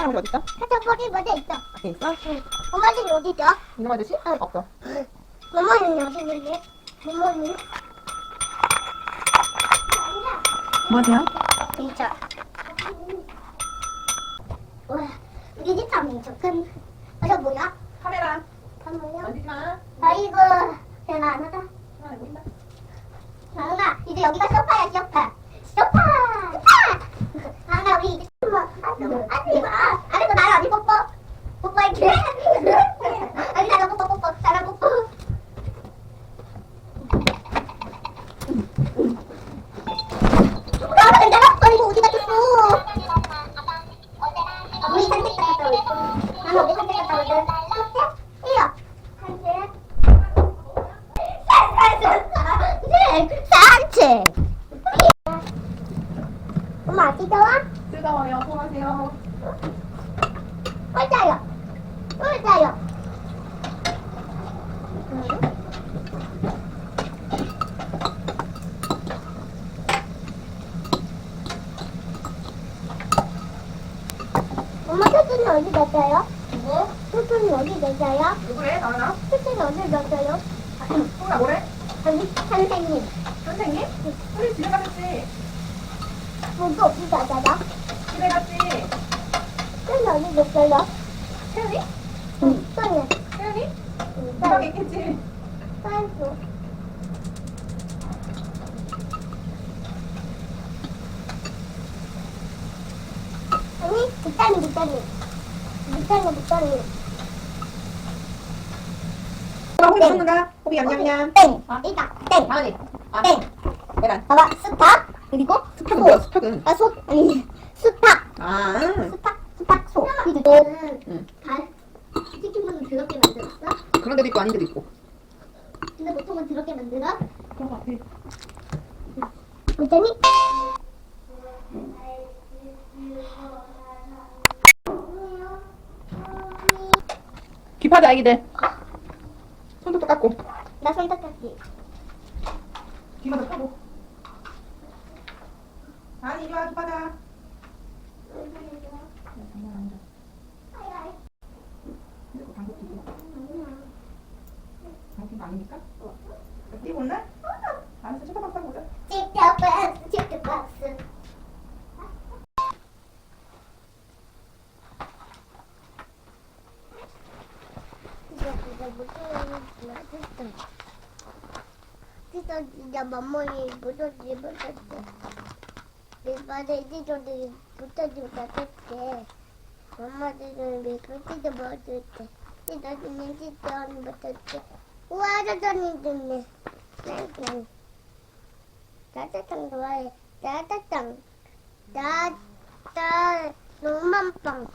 하는 거 어디 있어? 카테고리 뭐돼 있어? 있어? 엄마는 어디 있어? 이놈 아저씨? 응. 없어. 엄마는 어디 있는데? 엄마는 뭐 하세요? 진짜. 와, 우리 집 사람이 조금. 아, 저 뭐야? 카메라. 아, 뭐야? 만지지 마. 아이고, 대나 안 하다. 하나 보인다. 나은아, 이제 여기가 소파야, 소파. 소파! 소파! 나은아, 우리 이제 뭐, 아주, 아주, 아, 아래서 나를 어디 뽀뽀? 뽀뽀할게. 아니, 나랑 뽀뽀, 뽀뽀, 나랑 뽀뽀. 아, 내가 버리고 어디 갔어? 우리 산책 갔다 올 거. 나는 어디 산책 갔다 올게? 이요. 산책. 산책. 산책. 엄마 뜨거워? 뜨거워요. 통하세요. 꼴짜요. 꼴짜요. 엄마 토토는 어디 갔어요? 누구? 토토는 어디 갔어요? 누구래? 나나? 토토는 어디 갔어요? 통나 뭐래? 아니, 선생님. 선생님? 우리 집에 갔었지. 모두 어디 갔어요? 집에 갔지. 토토는 어디 갔어요? 태연이? 응. 토토는. 태연이? 응, 집에 있겠지. 빨리. 아니, 빗다니. 빗다니, 빗다니. 그럼 호비 먹는가? 호비 얌얌얌. 땡. 아. 이다. 땡. 하은이. 아. 땡. 계란. 봐봐, 스탁. 그리고 스팍은 뭐야? 스팍은. 아, 소. 아니, 스탁. 아. 스탁, 스탁, 소. 이거는 응. 발. 치킨보는 더럽게 만들었어? 그런 데도 있고 아닌 데도 있고. 근데 보통은 더럽게 만들어? 그런 거 같아. 어쩌니? 귀파자 아기들. 손도 또 깎고. 나 손톱깎이. 귀마다 펴고. 아니 이리 와 쳐다봤다 보자. 틱톡 진짜 맘모니 무서지 못했어. 이번에 이제저기 붙어지 못했지. 엄마들은 미끄러지도 못했지. 진짜 그냥 진짜 못했지. 우와 저저님 됐네. 난 따뜻한 좋아해. 따뜻한. 따뜻한 노만빵.